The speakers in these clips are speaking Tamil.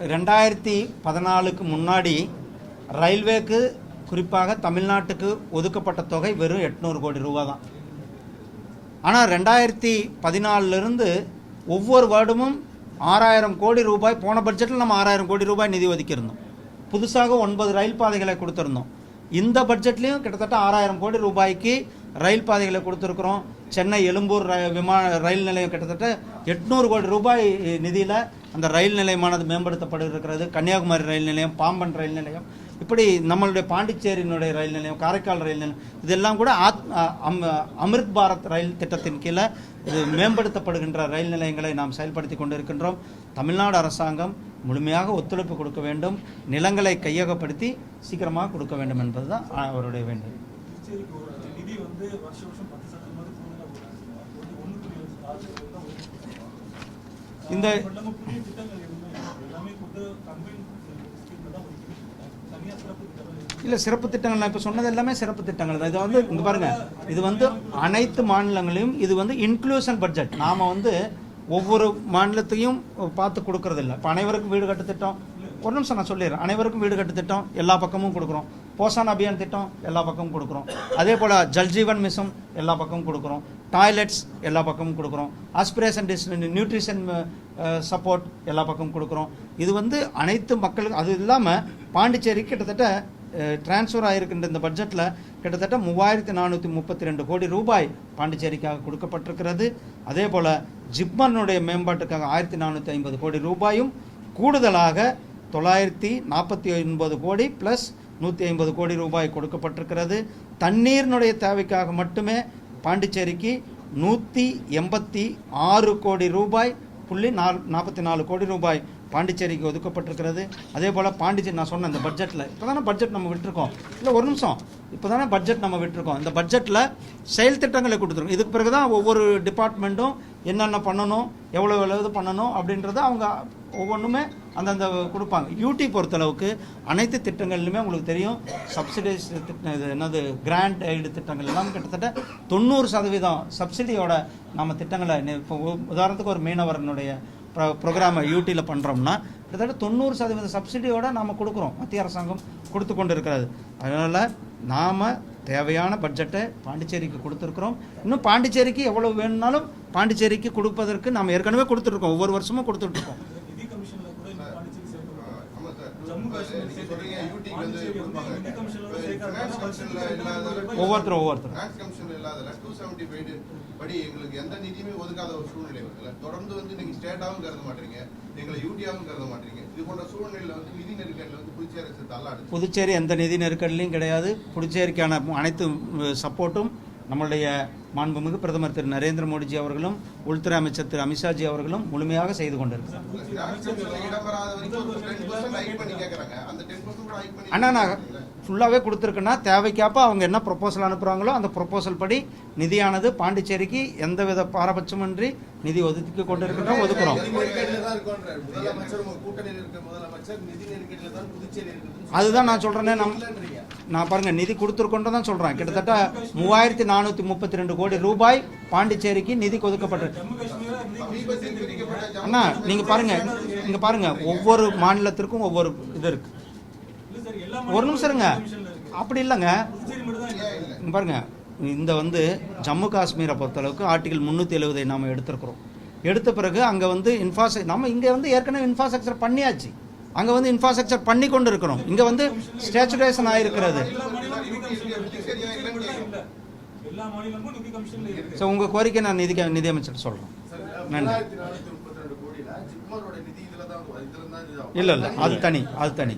ரெண்டாயிரத்தி பதினாலுக்கு முன்னாடி ரயில்வேக்கு குறிப்பாக தமிழ்நாட்டுக்கு ஒதுக்கப்பட்ட தொகை வெறும் எட்நூறு கோடி ரூபா தான் ஆனால் ரெண்டாயிரத்தி பதினாலிருந்து ஒவ்வொரு வருடமும் ஆறாயிரம் கோடி ரூபாய் போன பட்ஜெட்டில் நம்ம ஆறாயிரம் கோடி ரூபாய் நிதி ஒதுக்கியிருந்தோம். புதுசாக ஒன்பது ரயில் பாதைகளை கொடுத்துருந்தோம். இந்த பட்ஜெட்லேயும் கிட்டத்தட்ட ஆறாயிரம் கோடி ரூபாய்க்கு ரயில் பாதைகளை கொடுத்துருக்குறோம். சென்னை எழும்பூர் ர- விமான ரயில் நிலையம் கிட்டத்தட்ட எட்நூறு கோடி ரூபாய் நிதியில் அந்த ரயில் நிலையமானது மேம்படுத்தப்படுகிறது கன்னியாகுமரி ரயில் நிலையம் பாம்பன் ரயில் நிலையம் இப்படி நம்மளுடைய பாண்டிச்சேரியினுடைய ரயில் நிலையம் காரைக்கால் ரயில் நிலையம் இதெல்லாம் கூட ஆத் அம் அமிர்த் பாரத் ரயில் திட்டத்தின் கீழே இது மேம்படுத்தப்படுகின்ற ரயில் நிலையங்களை நாம் செயல்படுத்தி கொண்டிருக்கின்றோம். தமிழ்நாடு அரசாங்கம் முழுமையாக ஒத்துழைப்பு கொடுக்க வேண்டும். நிலங்களை கையகப்படுத்தி சீக்கிரமாக கொடுக்க வேண்டும் என்பதுதான் அவருடைய வேண்டும் நிதி வந்து வருஷம் வருஷம் பத்து சதவீதம் கூடுதலாக போடுறாங்க ஒன்று புள்ளி ஆறு சதவீதம் தான் ஒதுக்கீடு. இந்த- இல்லை. சிறப்பு திட்டங்கள் நான் இப்போ சொன்னது எல்லாமே சிறப்பு திட்டங்கள் தான். இது வந்து இங்க பாருங்க இது வந்து அனைத்து மாநிலங்களையும் இது வந்து இன்க்ளூஷன் பட்ஜெட் நாம வந்து ஒவ்வொரு மாநிலத்தையும் பார்த்து கொடுக்கறது இல்லை இப்போ அனைவருக்கும் வீடு கட்டு திட்டம் ஒரு நிமிஷம் நான் சொல்லிடுறேன். அனைவருக்கும் வீடு கட்டு திட்டம் எல்லா பக்கமும் கொடுக்குறோம். போஷான் அபியான் திட்டம் எல்லா பக்கமும் கொடுக்குறோம். அதே போல் ஜல்ஜீவன் மிஷன் எல்லா பக்கமும் கொடுக்குறோம். டாய்லெட்ஸ் எல்லா பக்கமும் கொடுக்குறோம். ஆஸ்பிரேஷன் டிஸ் நியூட்ரிஷன் சப்போர்ட் எல்லா பக்கமும் கொடுக்குறோம். இது வந்து அனைத்து மக்களுக்கும் அது இல்லாமல் பாண்டிச்சேரி கிட்டத்தட்ட uh, டிரான்ஸ்ஃபர் ஆகிருக்கின்ற இந்த பட்ஜெட்டில் கிட்டத்தட்ட மூவாயிரத்தி நானூற்றி முப்பத்தி ரெண்டு கோடி ரூபாய் பாண்டிச்சேரிக்காக கொடுக்கப்பட்டிருக்கிறது. அதே போல் ஜிப்மனுடைய மேம்பாட்டுக்காக ஆயிரத்தி நானூற்றி ஐம்பது கோடி ரூபாயும் கூடுதலாக தொள்ளாயிரத்தி நாற்பத்தி ஒன்பது கோடி ப்ளஸ் நூற்றி ஐம்பது கோடி ரூபாய் கொடுக்கப்பட்டிருக்கிறது. தண்ணீரினுடைய தேவைக்காக மட்டுமே பாண்டிச்சேரிக்கு நூற்றி எண்பத்தி ஆறு கோடி ரூபாய் புள்ளி நால் நாற்பத்தி நாலு கோடி ரூபாய் பாண்டிச்சேரிக்கு ஒதுக்கப்பட்டிருக்கிறது. அதே போல் பாண்டிச்சேரி நான் சொன்ன இந்த பட்ஜெட்டில் இப்போ தானே பட்ஜெட் நம்ம விட்டுருக்கோம். இல்லை ஒரு நிமிஷம். இப்போ தானே பட்ஜெட் நம்ம விட்டுருக்கோம். இந்த பட்ஜெட்டில் செயல் திட்டங்களை கொடுத்துருக்கோம். இதுக்கு பிறகு தான் ஒவ்வொரு டிபார்ட்மெண்ட்டும் என்னென்ன பண்ணணும் எவ்வளோ எவ்வளவு பண்ணணும் அப்படின்றத அவங்க ஒவ்வொன்றுமே அந்தந்த கொடுப்பாங்க. யூடி பொறுத்தளவுக்கு அனைத்து திட்டங்கள்லையுமே உங்களுக்கு தெரியும் சப்சிடைஸ் திட்டம் இது என்னது கிராண்ட் எய்டு திட்டங்கள் எல்லாம் கிட்டத்தட்ட தொண்ணூறு சதவீதம் சப்சிடியோட நம்ம திட்டங்களை இப்போ உதாரணத்துக்கு ஒரு மீனவரனுடைய ப்ரோ ப்ரோக்ராமை யூடியில் பண்ணுறோம்னா கிட்டத்தட்ட தொண்ணூறு சதவீத சப்சிடியோட நாம் கொடுக்குறோம். மத்திய அரசாங்கம் கொடுத்து கொண்டு இருக்கிறது அதனால் நாம் தேவையான பட்ஜெட்டை பாண்டிச்சேரிக்கு கொடுத்துருக்குறோம். இன்னும் பாண்டிச்சேரிக்கு எவ்வளோ வேணும்னாலும் பாண்டிச்சேரிக்கு கொடுப்பதற்கு நாம் ஏற்கனவே கொடுத்துட்ருக்கோம் ஒவ்வொரு வருஷமும் கொடுத்துட்ருக்கோம். ஒவ்வொருத்தரும் ஒவ்வொருத்தரும். Finance commissionல இல்லாததுல 275 படி எங்களுக்கு எந்த நிதியுமே ஒதுக்காத ஒரு சூழ்நிலை வருதுல்ல. தொடர்ந்து வந்து நீங்க ஸ்டேட்டாவும் கருத மாட்டீங்க எங்களை யூடியாவும் கருத மாட்டீங்க. இது போன்ற சூழ்நிலையில வந்து நிதி நெருக்கடியில வந்து புதுச்சேரி அரசு தள்ளாடுது. புதுச்சேரி எந்த நிதி நெருக்கடிலையும் கிடையாது. புதுச்சேரிக்கான அனைத்து சப்போர்ட்டும் நம்மளுடைய மாண்புமிகு பிரதமர் திரு. நரேந்திர மோடிஜி அவர்களும் உள்துறை அமைச்சர் திரு. அமித்ஷாஜி அவர்களும் முழுமையாக செய்து கொண்டிருக்கிறார் finance commissionல இடம் பெறாத வரைக்கும் ஒரு 10% hike பண்ணி கேக்குறாங்க. அந்த 10% கூட hike பண்ணி அண்ணா நான் ஃபுல்லாகவே கொடுத்துருக்கேன்னா தேவைக்காப்ப அவங்க என்ன ப்ரொபோசல் அனுப்புகிறாங்களோ அந்த ப்ரொபோசல் படி நிதியானது பாண்டிச்சேரிக்கு எந்தவித பாரபட்சமின்றி நிதி ஒதுக்கி கொண்டிருக்கின்றோம் ஒதுக்குறோம் நிதி நெருக்கடியில தான் இருக்கோன்றாரு. முதலமைச்சர் உங்க கூட்டணியில் இருக்க முதலமைச்சர் நிதி நெருக்கடியில தான் புதுச்சேரி இருக்குதுன்னு அதுதான் நான் சொல்கிறேனே நம். நான் பாருங்க நிதி கொடுத்துருக்கோன்னு தான் சொல்கிறேன் கிட்டத்தட்ட மூவாயிரத்தி நானூற்றி முப்பத்தி ரெண்டு கோடி ரூபாய் பாண்டிச்சேரிக்கு நிதி ஜம்மு அண்ணா நீங்க பாருங்க இங்க பாருங்க ஒவ்வொரு மாநிலத்திற்கும் ஒவ்வொரு இது இருக்கு இல்ல சார் எல்லா ஒரு நிமிஷம் இருங்க. அப்படி இல்லைங்க. பாருங்க இந்த வந்து ஜம்மு காஷ்மீரை பொறுத்தளவுக்கு ஆர்டிகல் முந்நூற்றி எழுபதை நாம் எடுத்திருக்கிறோம். எடுத்த பிறகு அங்கே வந்து இன்ஃப்ராஸ்ட்ரக்சர் நம்ம இங்கே வந்து ஏற்கனவே இன்ஃப்ராஸ்ட்ரக்சர் பண்ணியாச்சு. அங்கே வந்து இன்ஃப்ராஸ்ட்ரக்சர் பண்ணி கொண்டு இருக்கிறோம் இங்கே வந்து ஸ்டேச்சுரேஷன் ஆகிருக்கிறது ஸோ உங்கள் கோரிக்கை நான் நிதி நிதியமைச்சர் சொல்கிறேன் நன்றி. 1432 கோடியில ஜிப்மரோட நிதி இதுல தான் வரும். இதுல தான் இது ஆகும். இல்லை இல்லை அது தனி அது தனி.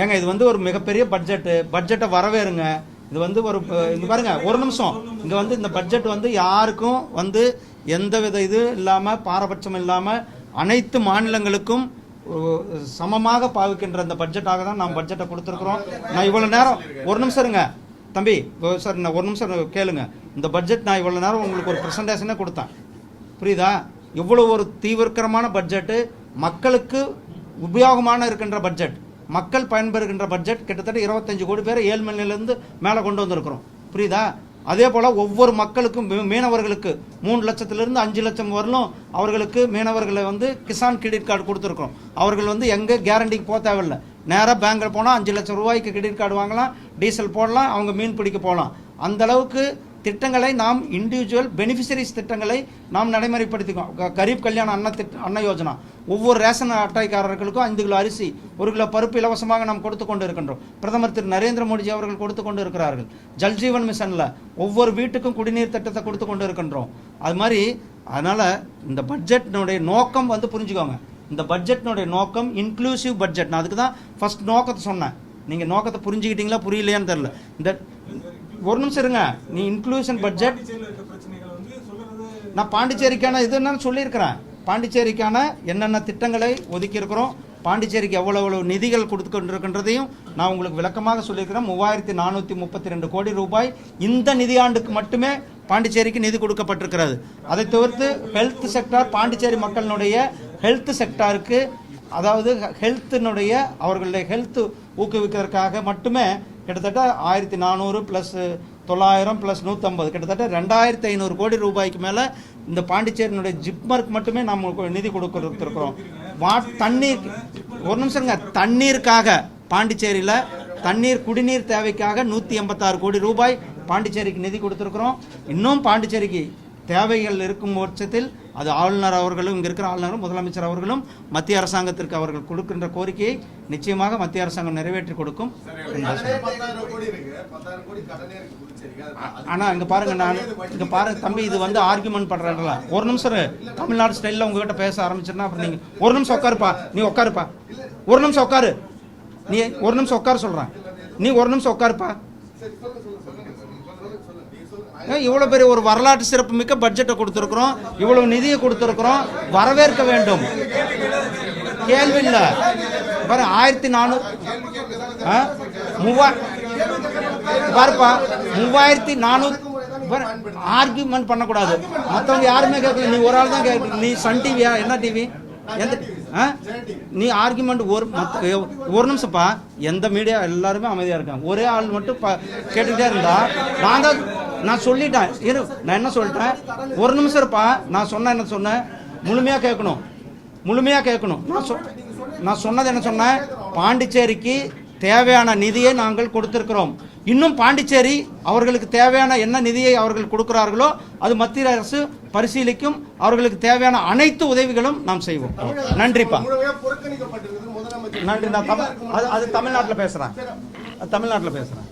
ஏங்க இது வந்து ஒரு மிகப்பெரிய பட்ஜெட்டு பட்ஜெட்டை வரவேறுங்க. இது வந்து ஒரு இங்கே பாருங்க ஒரு நிமிஷம். இங்கே வந்து இந்த பட்ஜெட் வந்து யாருக்கும் வந்து எந்தவித இது இல்லாமல் பாரபட்சம் இல்லாமல் அனைத்து மாநிலங்களுக்கும் சமமாக பாவிக்கின்ற இந்த பட்ஜெட்டாக தான் நாம் பட்ஜெட்டை கொடுத்துருக்குறோம். நான் இவ்வளோ நேரம் ஒரு நிமிஷம் இருங்க. தம்பி சார் நான் ஒரு நிமிஷம் கேளுங்க. இந்த பட்ஜெட் நான் இவ்வளோ நேரம் உங்களுக்கு ஒரு ப்ரெசன்டேஷனே கொடுத்தேன். புரியுதா? இவ்வளோ ஒரு தீவிரக்கரமான பட்ஜெட்டு மக்களுக்கு உபயோகமான இருக்கின்ற பட்ஜெட் மக்கள் பயன்பெறுகின்ற பட்ஜெட் கிட்டத்தட்ட இருபத்தஞ்சு கோடி பேர் ஏழு மணிலேருந்து மேலே கொண்டு வந்திருக்கிறோம். புரியுதா? அதே போல் ஒவ்வொரு மக்களுக்கும் மீனவர்களுக்கு மூணு லட்சத்திலிருந்து அஞ்சு லட்சம் வரலும் அவர்களுக்கு மீனவர்களை வந்து கிசான் கிரெடிட் கார்டு கொடுத்துருக்கோம் அவர்கள் வந்து எங்கே கேரண்டிக்கு போக தேவையில்லை. நேராக பேங்கில் போனால் அஞ்சு லட்சம் ரூபாய்க்கு கிரெடிட் கார்டு வாங்கலாம் டீசல் போடலாம் அவங்க மீன் பிடிக்க போகலாம். அந்தளவுக்கு திட்டங்களை நாம் இண்டிவிஜுவல் பெனிஃபிஷரிஸ் திட்டங்களை நாம் நடைமுறைப்படுத்திக்கோம் கரீப் கல்யாண அன்ன திட்ட அன்ன யோஜனா. ஒவ்வொரு ரேஷன் அட்டைக்காரர்களுக்கும் ஐந்து கிலோ அரிசி ஒரு கிலோ பருப்பு இலவசமாக நாம் கொடுத்து கொண்டு இருக்கின்றோம் பிரதமர் திரு நரேந்திர மோடிஜி அவர்கள் கொடுத்து கொண்டு இருக்கிறார்கள் ஜல்ஜீவன் மிஷனில் ஒவ்வொரு வீட்டுக்கும் குடிநீர் திட்டத்தை கொடுத்து கொண்டு இருக்கின்றோம் அது மாதிரி அதனால் இந்த பட்ஜெட்டினுடைய நோக்கம் வந்து புரிஞ்சுக்கோங்க. இந்த பட்ஜெட்டினுடைய நோக்கம் இன்க்ளூசிவ் பட்ஜெட். நான் அதுக்கு தான் ஃபர்ஸ்ட் நோக்கத்தை சொன்னேன். நீங்கள் நோக்கத்தை புரிஞ்சுக்கிட்டீங்களா புரியலையான்னு தெரில இந்த ஒரு நிமிஷம் இருங்க. நீ இன்க்ளூஷன் பட்ஜெட் நான் பாண்டிச்சேரிக்கான இது என்னன்னு சொல்லியிருக்கிறேன். பாண்டிச்சேரிக்கான என்னென்ன திட்டங்களை ஒதுக்கி இருக்கிறோம் பாண்டிச்சேரிக்கு எவ்வளோ எவ்வளவு நிதிகள் கொடுத்துக்கொண்டிருக்கின்றதையும் நான் உங்களுக்கு விளக்கமாக சொல்லியிருக்கிறேன். மூவாயிரத்தி நானூற்றி முப்பத்தி ரெண்டு கோடி ரூபாய் இந்த நிதியாண்டுக்கு மட்டுமே பாண்டிச்சேரிக்கு நிதி கொடுக்கப்பட்டிருக்கிறது. அதை தவிர்த்து ஹெல்த் செக்டார் பாண்டிச்சேரி மக்களினுடைய ஹெல்த் செக்டாருக்கு அதாவது ஹெல்த்தினுடைய அவர்களுடைய ஹெல்த் ஊக்குவிக்கிறதுக்காக மட்டுமே கிட்டத்தட்ட ஆயிரத்தி நானூறு ப்ளஸ் தொள்ளாயிரம் ப்ளஸ் நூற்றம்பது கிட்டத்தட்ட ரெண்டாயிரத்தி ஐநூறு கோடி ரூபாய்க்கு மேலே இந்த பாண்டிச்சேரியினுடைய ஜிப்மர்க் மட்டுமே நம்ம நிதி கொடுத்துருக்கிறோம் வா தண்ணீர் ஒரு நிமிஷங்க தண்ணீருக்காக பாண்டிச்சேரியில் தண்ணீர் குடிநீர் தேவைக்காக நூற்றி எண்பத்தாறு கோடி ரூபாய் பாண்டிச்சேரிக்கு நிதி கொடுத்துருக்குறோம். இன்னும் பாண்டிச்சேரிக்கு தேவைகள் இருக்கும் பட்சத்தில் அது ஆளுநர் அவர்களும் இங்கே இருக்கிற ஆளுநரும் முதலமைச்சர் அவர்களும் மத்திய அரசாங்கத்திற்கு அவர்கள் கொடுக்கின்ற கோரிக்கையை நிச்சயமாக மத்திய அரசாங்கம் நிறைவேற்றி கொடுக்கும். ஆனால் இங்கே பாருங்க நான் இங்கே பாருங்க தம்பி இது வந்து ஆர்குமெண்ட் பண்றேன்ல ஒரு நிமிஷம் தமிழ்நாடு ஸ்டைல்ல உங்ககிட்ட பேச ஆரம்பிச்சிருந்தா அப்புறம் நீங்கள் ஒரு நிமிஷம் உட்காருப்பா. நீ உட்காருப்பா. ஒரு நிமிஷம் உட்காரு. நீ ஒரு நிமிஷம் உட்காரு சொல்கிறேன் நீ ஒரு நிமிஷம் உட்காருப்பா. இவ்வளோ பெரிய ஒரு வரலாற்று சிறப்பு மிக்க பட்ஜெட்டை கொடுத்துருக்குறோம்? இவ்வளவு நிதியை கொடுத்துருக்குறோம்? வரவேற்க வேண்டும். கேள்வி இல்லை. பாரு ஆயிரத்தி நானூறு மூவா பாருப்பா மூவாயிரத்தி நானூறு ஆர்கியூமெண்ட் பண்ணக்கூடாது. மற்றவங்க யாருமே கேட்கல. நீ ஒரு ஆள் தான் கேட்க நீ சன் டிவியா என்ன டிவி எந்த ஆ? நீ ஆர்குமெண்ட் ஒரு ஒரு நிமிஷம்ப்பா. எந்த மீடியா எல்லாருமே அமைதியாக இருக்காங்க. ஒரே ஆள் மட்டும் கேட்டுக்கிட்டே இருந்தா நாங்கள் நான் சொல்லிட்டேன். இரு நான் என்ன சொல்லிட்டேன்? ஒரு நிமிஷம் இருப்பா. நான் சொன்ன என்ன சொன்னேன்? முழுமையா கேட்கணும். முழுமையா கேட்கணும். நான் சொ நான் சொன்னது என்ன சொன்னேன்? பாண்டிச்சேரிக்கு தேவையான நிதியை நாங்கள் கொடுத்திருக்கிறோம். இன்னும் பாண்டிச்சேரி அவர்களுக்கு தேவையான என்ன நிதியை அவர்கள் கொடுக்கிறார்களோ அது மத்திய அரசு பரிசீலிக்கும். அவர்களுக்கு தேவையான அனைத்து உதவிகளும் நாம் செய்வோம். நன்றிப்பா. நன்றி நான் தமிழ் அது அது தமிழ்நாட்டில் பேசுகிறேன் தமிழ்நாட்டில் பேசுகிறேன்